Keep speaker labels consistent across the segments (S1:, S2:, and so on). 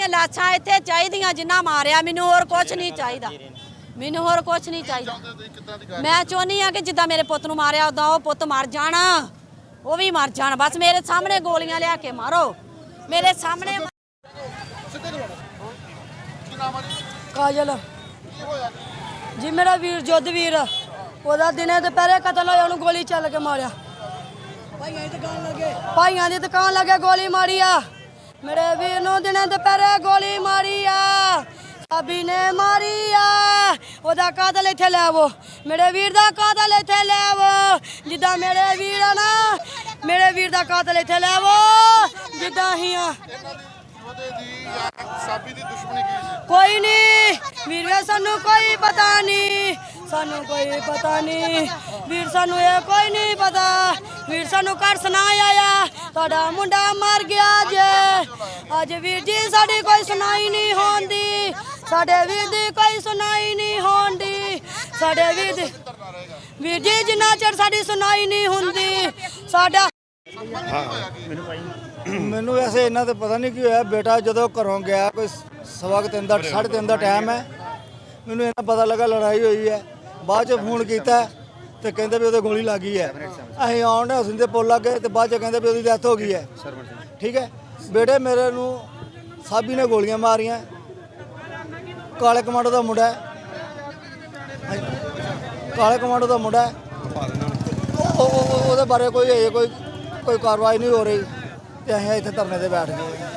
S1: ਦੀਆਂ ਲਾਸ਼ਾਂ ਇੱਥੇ ਚਾਹੀਦੀਆਂ ਜਿੰਨਾ ਮਾਰਿਆ ਮੈਨੂੰ ਹੋਰ ਕੁਝ ਨਹੀਂ ਚਾਹੀਦਾ। ਮੈਨੂੰ ਹੋਰ ਕੁਝ ਨਹੀਂ ਚਾਹੀਦਾ। ਮੈਂ ਚਾਹੁੰਦੀ ਆ ਕਿ ਜਿੱਦਾਂ ਮੇਰੇ ਪੁੱਤ ਨੂੰ ਮਾਰਿਆ ਉਦਾਂ ਉਹ ਪੁੱਤ ਮਰ ਜਾਣ। ਉਹ ਵੀ ਮਰ ਜਾਣ। ਬਸ ਮੇਰੇ ਸਾਹਮਣੇ ਗੋਲੀਆਂ ਲਿਆ ਕੇ ਮਾਰੋ। ਮੇਰੇ ਸਾਹਮਣੇ
S2: ਕਾਜਲ। ਜੀ ਮੇਰਾ ਵੀਰ ਜੁੱਧ ਵੀਰ ਉਹਦਾ ਦਿਨੇ ਦੁਪਹਿਰੇ ਕਤਲ ਹੋਇਆ ਉਹਨੂੰ ਗੋਲੀ ਚੱਲ ਕੇ ਮਾਰਿਆ। ਭਾਈਆਂ ਦੀ ਦੁਕਾਨ ਲੱਗੇ। ਭਾਈਆਂ ਦੀ ਦੁਕਾਨ ਲੱਗੇ ਗੋਲੀ ਮਾਰੀ ਆ। ਮੇਰੇ ਵੀਰ ਨੂੰ ਦਿਨੇ ਦੁਪਹਿਰੇ ਗੋਲੀ ਮਾਰੀ ਆ। ਸਾਬੀ ਨੇ ਮਾਰੀ ਆ। ਉਹਦਾ ਕਾਤਲ ਇੱਥੇ ਲੈ ਆਵੋ। ਮੇਰੇ ਵੀਰ ਦਾ ਕਾਤਲ ਇੱਥੇ ਲੈ ਆਵੋ। ਜਿੱਦਾਂ ਮੇਰੇ ਵੀਰ ਆ ਨਾ ਮੇਰੇ ਵੀਰ ਦਾ ਕਾਤਲ ਇੱਥੇ ਲੈ ਆਵੋ। ਜਿੱਦਾਂ ਹੀ ਆ। ਕੋਈ ਨਹੀਂ ਵੀਰੇ ਸਾਨੂੰ ਕੋਈ ਪਤਾ ਨਹੀਂ ਸਾਨੂੰ ਕੋਈ ਪਤਾ ਨਹੀਂ। ਵੀਰ ਸਾਨੂੰ ਇਹ ਕੋਈ ਨਹੀਂ ਪਤਾ। ਵੀਰ ਸਾਨੂੰ ਘਰ ਸੁਣਾ ਆਇਆ। ਤੁਹਾਡਾ ਮੁੰਡਾ ਮਰ ਗਿਆ ਜੇ ਅੱਜ ਵੀਰ ਜੀ ਸਾਡੀ ਕੋਈ ਸੁਣਾਈ ਨਹੀਂ ਹੁੰਦੀ। ਸਾਡੇ ਵੀਰ ਦੀ ਕੋਈ ਸੁਣਾਈ ਨਹੀਂ ਹੁੰਦੀ। ਸਾਡੇ ਵੀਰ ਦੀ ਵੀਰ ਜੀ, ਜਿੰਨਾ ਚਿਰ ਸਾਡੀ ਸੁਣਾਈ ਨਹੀਂ ਹੁੰਦੀ, ਸਾਡਾ
S3: ਮੈਨੂੰ ਵੈਸੇ ਇਹਨਾਂ ਤੇ ਪਤਾ ਨਹੀਂ ਕੀ ਹੋਇਆ। ਬੇਟਾ ਜਦੋਂ ਘਰੋਂ ਗਿਆ, ਕੋਈ ਸਵਾ ਤਿੰਨ ਦਾ ਸਾਢੇ ਤਿੰਨ ਦਾ ਟਾਈਮ ਹੈ। ਮੈਨੂੰ ਇਹਨਾਂ ਪਤਾ ਲੱਗਾ ਲੜਾਈ ਹੋਈ ਹੈ। ਬਾਅਦ ਚ ਫੋਨ ਕੀਤਾ ਤੇ ਕਹਿੰਦੇ ਵੀ ਉਹਦੇ ਗੋਲੀ ਲੱਗੀ ਹੈ। ਅਸੀਂ ਆਉਣ ਦੇ ਹਸਨ ਦੇ ਪੁੱਲ ਲੱਗੇ ਤੇ ਬਾਅਦ ਚ ਕਹਿੰਦੇ ਵੀ ਉਹਦੀ ਡੈਥ ਹੋ ਗਈ ਹੈ। ਠੀਕ ਹੈ? ਬੇਟੇ ਮੇਰੇ ਨੂੰ ਸਾਬੀ ਨੇ ਗੋਲੀਆਂ ਮਾਰੀਆਂ। ਕਾਲੇ ਕਮਾਂਡੋ ਦਾ ਮੁੰਡਾ ਕਾਲੇ ਕਮਾਂਡੋ ਦਾ ਮੁੰਡਾ ਉਹਦੇ ਬਾਰੇ ਕੋਈ ਹਜੇ ਕੋਈ ਕੋਈ ਕਾਰਵਾਈ ਨਹੀਂ ਹੋ ਰਹੀ ਤੇ ਅਸੀਂ ਇੱਥੇ ਧਰਨੇ ਤੇ ਬੈਠ ਗਏ।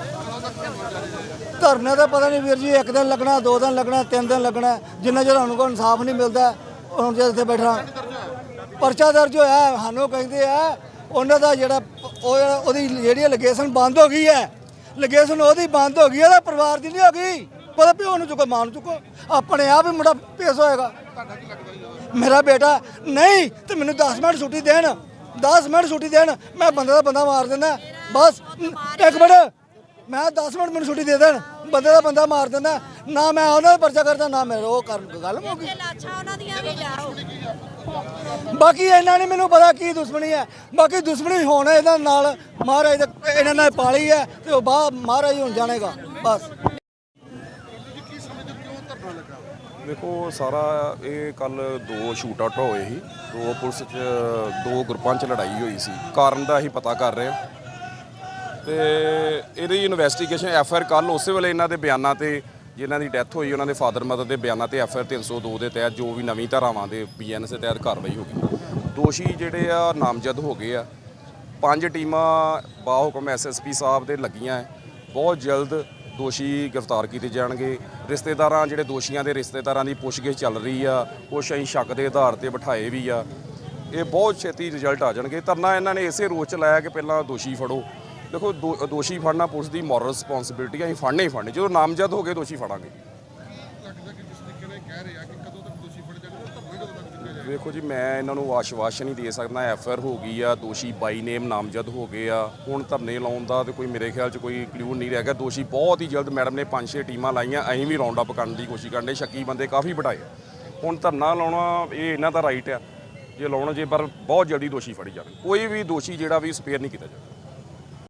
S3: ਧਰਨੇ ਦਾ ਪਤਾ ਨਹੀਂ ਵੀਰ ਜੀ, ਇੱਕ ਦਿਨ ਲੱਗਣਾ, ਦੋ ਦਿਨ ਲੱਗਣਾ, ਤਿੰਨ ਦਿਨ ਲੱਗਣਾ, ਜਿੰਨਾ ਚਿਰ ਸਾਨੂੰ ਕੋਈ ਇਨਸਾਫ ਨਹੀਂ ਮਿਲਦਾ ਹੁਣ ਜੇ ਇੱਥੇ ਬੈਠਾ ਪਰਚਾ ਦਰਜ ਹੋਇਆ ਹੈ, ਸਾਨੂੰ ਕਹਿੰਦੇ ਆ ਉਹਨਾਂ ਦਾ ਜਿਹੜਾ ਉਹ ਜਿਹੜਾ ਉਹਦੀ ਜਿਹੜੀ ਲੋਕੇਸ਼ਨ ਬੰਦ ਹੋ ਗਈ ਹੈ ਲੋਕੇਸ਼ਨ ਉਹਦੀ ਬੰਦ ਹੋ ਗਈ ਹੈ, ਉਹਦਾ ਪਰਿਵਾਰ ਦੀ ਨਹੀਂ ਹੋ ਗਈ। ਪਤਾ ਪਿਓ ਨੂੰ ਚੁੱਕੋ ਮਾਂ ਨੂੰ ਚੁੱਕੋ ਆਪਣੇ ਆਪ ਹੀ ਮੁੰਡਾ ਪੇਸ਼ ਹੋਏਗਾ। ਮੇਰਾ ਬੇਟਾ ਨਹੀਂ ਤੇ ਮੈਨੂੰ 10 ਮਿੰਟ ਛੁੱਟੀ ਦੇਣ 10 ਮਿੰਟ ਛੁੱਟੀ ਦੇਣ ਮੈਂ ਬੰਦੇ ਦਾ ਬੰਦਾ ਮਾਰ ਦਿੰਦਾ ਬਸ ਇੱਕ ਮਿੰਟ। ਮੈਂ 10 ਮਿੰਟ ਮੈਨੂੰ ਛੁੱਟੀ ਦੇ ਦੇਣ। ਬੰਦੇ ਦਾ ਬੰਦਾ ਮਾਰ ਦਿੰਦਾ। ਨਾ ਮੈਂ ਉਹਨਾਂ ਦਾ ਪਰਚਾ ਕਰਦਾ ਨਾ ਮੇਰੇ ਉਹ ਕਰ ਗੱਲ
S1: ਉਹਨਾਂ ਦੀਆਂ ਵੀ ਲਿਆਓ।
S3: ਬਾਕੀ ਇਹਨਾਂ ਨੇ ਮੈਨੂੰ ਪਤਾ ਕੀ ਦੁਸ਼ਮਣੀ ਹੈ। ਬਾਕੀ ਦੁਸ਼ਮਣੀ ਹੋਣ ਇਹਨਾਂ ਨਾਲ ਮਹਾਰਾਜ ਦੇ ਇਹਨਾਂ ਨੇ ਪਾਲੀ ਹੈ ਤੇ ਉਹ ਬਾਹਰ ਮਹਾਰਾਜ ਹੁਣ ਜਾਣੇਗਾ। ਬਸ।
S4: ਦੇਖੋ ਸਾਰਾ ਇਹ ਕੱਲ ਦੋ ਸ਼ੂਟ ਆਊਟ ਹੋਏ ਸੀ। ਦੋ ਪੁਲਿਸ ਚ ਦੋ ਗਰੁੱਪਾਂ ਚ ਲੜਾਈ ਹੋਈ ਸੀ। ਕਾਰਨ ਦਾ ਅਸੀਂ ਪਤਾ ਕਰ ਰਹੇ ਹਾਂ। ਤੇ ਇਹਦੀ ਇਨਵੈਸਟੀਗੇਸ਼ਨ ਐਫ ਆਰ ਕੱਲ ਉਸੇ ਵੇਲੇ ਇਹਨਾਂ ਦੇ ਬਿਆਨਾਂ ਤੇ ਜਿਨ੍ਹਾਂ ਦੀ ਡੈਥ ਹੋਈ, ਉਹਨਾਂ ਦੇ ਫਾਦਰ ਮਦਰ ਦੇ ਬਿਆਨਾਂ ਤੇ ਐਫ ਆਰ 302 ਦੇ ਤਹਿਤ ਜੋ ਵੀ ਨਵੀਂ ਧਾਰਾਵਾਂ ਦੇ ਬੀਐਨਐਸ ਦੇ ਤਹਿਤ ਕਾਰਵਾਈ ਹੋ ਗਈ। ਦੋਸ਼ੀ ਜਿਹੜੇ ਆ ਨਾਮਜ਼ਦ ਹੋ ਗਏ ਆ। ਪੰਜ ਟੀਮਾਂ ਬਾਹੁਕਮ ਐਸਐਸਪੀ ਸਾਹਿਬ ਦੇ ਲੱਗੀਆਂ ਹੈ। ਬਹੁਤ ਜਲਦ ਦੋਸ਼ੀ ਗ੍ਰਿਫਤਾਰ ਕੀਤੇ ਜਾਣਗੇ। ਰਿਸ਼ਤੇਦਾਰਾਂ, ਜਿਹੜੇ ਦੋਸ਼ੀਆਂ ਦੇ ਰਿਸ਼ਤੇਦਾਰਾਂ ਦੀ ਪੁੱਛਗਿੱਛ ਚੱਲ ਰਹੀ ਆ ਕੁਛ ਅਸੀਂ ਸ਼ੱਕ ਦੇ ਆਧਾਰ ਤੇ ਬਿਠਾਏ ਵੀ ਆ। ਇਹ ਬਹੁਤ ਛੇਤੀ ਰਿਜ਼ਲਟ ਆ ਜਾਣਗੇ। ਧਰਨਾ ਇਹਨਾਂ ਨੇ ਇਸੇ ਰੋਚ ਚ ਲਾਇਆ ਕਿ ਪਹਿਲਾਂ ਦੋਸ਼ੀ ਫੜੋ। ਦੇਖੋ, ਦੋ- ਦੋਸ਼ੀ ਫੜਨਾ ਪੁਲਿਸ ਦੀ ਮੋਰਲ ਰਿਸਪੌਂਸਿਬਿਲਟੀ ਆ, ਅਸੀਂ ਫੜਨੇ ਹੀ ਫੜਨੇ। ਜਦੋਂ ਨਾਮਜ਼ਦ ਹੋ ਗਏ, ਦੋਸ਼ੀ ਫੜਾਂਗੇ।
S5: ਲੱਗਦਾ
S4: ਵੇਖੋ ਜੀ, ਮੈਂ ਇਹਨਾਂ ਨੂੰ ਆਸ਼ਵਾਸਨ ਨਹੀਂ ਦੇ ਸਕਦਾ, ਐਫ ਆਰ ਹੋ ਗਈ ਆ, ਦੋਸ਼ੀ ਬਾਈ ਨੇਮ ਨਾਮਜ਼ਦ ਹੋ ਗਏ ਆ। ਹੁਣ ਧਰਨੇ ਲਾਉਣ ਦਾ ਤੇ ਕੋਈ ਮੇਰੇ ਖਿਆਲ 'ਚ ਕੋਈ ਕਲੂ ਨਹੀਂ ਰਹਿ ਗਿਆ। ਦੋਸ਼ੀ ਬਹੁਤ ਹੀ ਜਲਦ ਮੈਡਮ ਨੇ ਪੰਜ ਛੇ ਟੀਮਾਂ ਲਾਈਆਂ, ਅਸੀਂ ਵੀ ਰਾਉਂਡ ਅਪ ਕਰਨ ਦੀ ਕੋਸ਼ਿਸ਼ ਕਰਨ ਦੇ, ਸ਼ੱਕੀ ਬੰਦੇ ਕਾਫੀ ਬਿਠਾਏ ਹੁਣ ਧਰਨਾ ਲਾਉਣਾ, ਇਹ ਇਹਨਾਂ ਦਾ ਰਾਈਟ ਆ। ਜੇ ਲਾਉਣਾ ਜੇ, ਪਰ ਬਹੁਤ ਜਲਦੀ ਦੋਸ਼ੀ ਫੜੀ ਜਾਣ। ਕੋਈ ਵੀ ਦੋਸ਼ੀ ਜਿਹੜਾ ਵੀ ਸਪੇਅਰ ਨਹੀਂ ਕੀਤਾ ਜਾਵੇ।